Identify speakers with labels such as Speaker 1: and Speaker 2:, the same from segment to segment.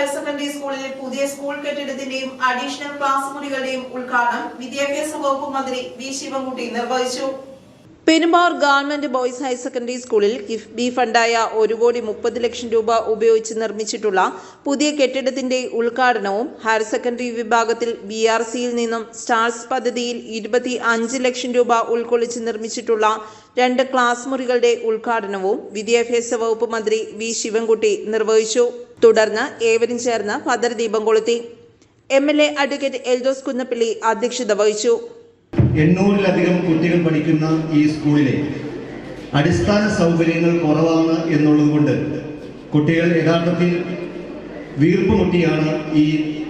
Speaker 1: Higher secondary സ്കൂളിൽ പുതിയ school കെട്ടിടത്തിന്റെയും അഡീഷണൽ ക്ലാസ് മുറികളുടെയും ഉദ്ഘാടനം വിദ്യാഭ്യാസ വകുപ്പ് മന്ത്രി വി ശിവൻകുട്ടി നിർവഹിച്ചു. Perumbavoor government boys higher secondary സ്കൂളിൽ കിഫ്ബി ഫണ്ടായ ഒരു കോടി മുപ്പത് ലക്ഷം രൂപ ഉപയോഗിച്ച് നിർമ്മിച്ചിട്ടുള്ള പുതിയ കെട്ടിടത്തിന്റെ ഉദ്ഘാടനവും ഹയർ സെക്കൻഡറി വിഭാഗത്തിൽ ബി ആർ സിയിൽ നിന്നും സ്റ്റാർസ് പദ്ധതിയിൽ ഇരുപത്തി അഞ്ച് ലക്ഷം രൂപ ഉൾക്കൊള്ളിച്ച് നിർമ്മിച്ചിട്ടുള്ള രണ്ട് ക്ലാസ് മുറികളുടെ ഉദ്ഘാടനവും വിദ്യാഭ്യാസ വകുപ്പ് മന്ത്രി വി ശിവൻകുട്ടി നിർവഹിച്ചു. തുടർന്ന് ഏവരും ചേർന്ന് ഭദ്രദീപം കൊളുത്തി. M L A advocate Eldhose Kunnappally അധ്യക്ഷത വഹിച്ചു.
Speaker 2: എണ്ണൂറിലധികം കുട്ടികൾ പഠിക്കുന്ന ഈ സ്കൂളിലെ അടിസ്ഥാന സൗകര്യങ്ങൾ കുറവാണ് എന്നുള്ളതുകൊണ്ട് കുട്ടികൾ യഥാർത്ഥത്തിൽ വീർപ്പുമുട്ടിയാണ് ഈ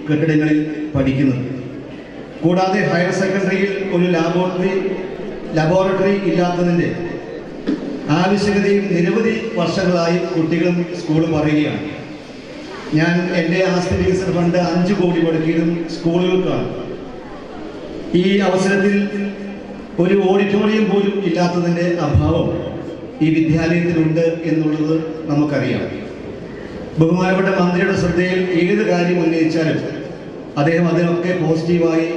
Speaker 2: കെട്ടിടങ്ങളിൽ പഠിക്കുന്നത്. കൂടാതെ ഹയർ സെക്കൻഡറിയിൽ ഒരു ലാബോറട്ടറി ലബോറട്ടറി ഇല്ലാത്തതിന്റെ ആവശ്യകതയും നിരവധി വർഷങ്ങളായി കുട്ടികളും സ്കൂളും പറയുകയാണ്. ഞാൻ എന്റെ ആസ്തി വികസന ഫണ്ട് അഞ്ച് കോടി മുടക്കിയതും സ്കൂളുകൾക്കാണ്. ഈ അവസരത്തിൽ ഒരു ഓഡിറ്റോറിയം പോലും ഇല്ലാത്തതിന്റെ അഭാവം ഈ വിദ്യാലയത്തിലുണ്ട് എന്നുള്ളത് നമുക്കറിയാം. ബഹുമാനപ്പെട്ട മന്ത്രിയുടെ ശ്രദ്ധയിൽ ഏത് കാര്യം ഉന്നയിച്ചാലും അദ്ദേഹം അതിനൊക്കെ പോസിറ്റീവായി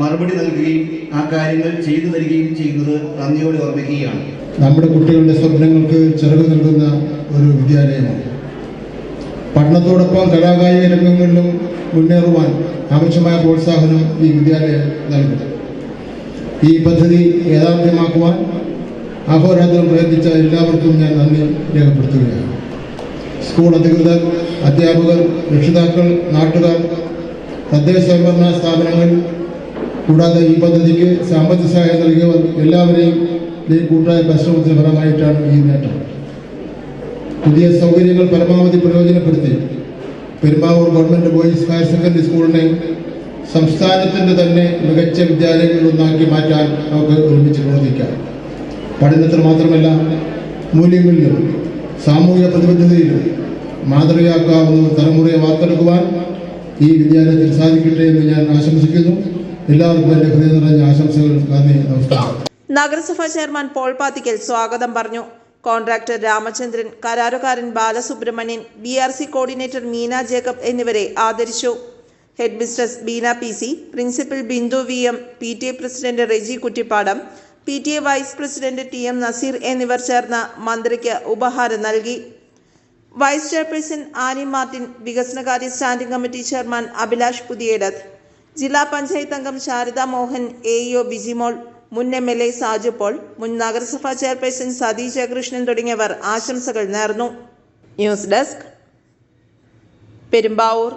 Speaker 2: മറുപടി നൽകുകയും ആ കാര്യങ്ങൾ ചെയ്തു തരികയും ചെയ്യുന്നത് നന്ദിയോടെ ഓർമ്മിക്കുകയാണ്.
Speaker 3: നമ്മുടെ കുട്ടികളുടെ സ്വപ്നങ്ങൾക്ക് ചെറുവ് നൽകുന്ന ഒരു വിദ്യാലയമാണ്. പഠനത്തോടൊപ്പം കലാകായിക രംഗങ്ങളിലും മുന്നേറുവാൻ ആവശ്യമായ പ്രോത്സാഹനം ഈ വിദ്യാലയം നൽകും ഈ പദ്ധതി യാഥാർത്ഥ്യമാക്കുവാൻ അഹോരാത്രം പ്രയത്നിച്ച എല്ലാവർക്കും ഞാൻ നന്ദി രേഖപ്പെടുത്തുകയാണ്. സ്കൂൾ അധികൃതർ അധ്യാപകർ രക്ഷിതാക്കൾ നാട്ടുകാർ തദ്ദേശ സ്വയംഭരണ സ്ഥാപനങ്ങൾ കൂടാതെ ഈ പദ്ധതിക്ക് സാമ്പത്തിക സഹായം നൽകിയവർ എല്ലാവരെയും ഈ കൂട്ടായ പരിശ്രമത്തിന് ഫലമായിട്ടാണ് ഈ നേട്ടം. പുതിയ സൗകര്യങ്ങൾ പരമാവധി പ്രയോജനപ്പെടുത്തി. Perumbavoor government boys higher secondary സ്കൂളിനെ സംസ്ഥാനത്തിന്റെ തന്നെ മികച്ച വിദ്യാലയങ്ങളിൽ ഒന്നാക്കി മാറ്റാൻ നമുക്ക് ഒരുമിച്ച് പ്രവർത്തിക്കാം. പഠനത്തിൽ മാത്രമല്ല മൂല്യങ്ങളിലും സാമൂഹിക പ്രതിബദ്ധതയിലും മാതൃകയാക്കാവുന്ന തലമുറയെ വാർത്തെടുക്കുവാൻ ഈ വിദ്യാലയത്തിൽ സാധിക്കട്ടെ എന്ന് ഞാൻ ആശംസിക്കുന്നു. എല്ലാവർക്കും എന്റെ ഹൃദയം നിറഞ്ഞ ആശംസകൾ നന്ദി നമസ്കാരം.
Speaker 1: നഗരസഭാ ചെയർമാൻ പോൾ പാത്തിക്കൽ സ്വാഗതം പറഞ്ഞു. കോൺട്രാക്ടർ രാമചന്ദ്രൻ കരാറുകാരൻ Balasubramanian B R C coordinator Meena Jacob എന്നിവരെ ആദരിച്ചു. Headmistress Beena P C principal Bindu V M P T A president Reji Kuttippadam P T A vice president T M Nazeer എന്നിവർ ചേർന്ന് മന്ത്രിക്ക് ഉപഹാരം നൽകി. വൈസ് ചെയർപേഴ്സൺ ആനി മാർട്ടിൻ വികസനകാര്യ standing committee chairman Abhilash Puthiyedath. ജില്ലാ പഞ്ചായത്ത് അംഗം Sharada Mohan A Bijimol മുൻ M L A Saju Paul മുൻ നഗരസഭാ ചെയർപേഴ്സൺ സതീശ കൃഷ്ണൻ തുടങ്ങിയവർ ആശംസകൾ നേർന്നു. News desk Perumbavoor.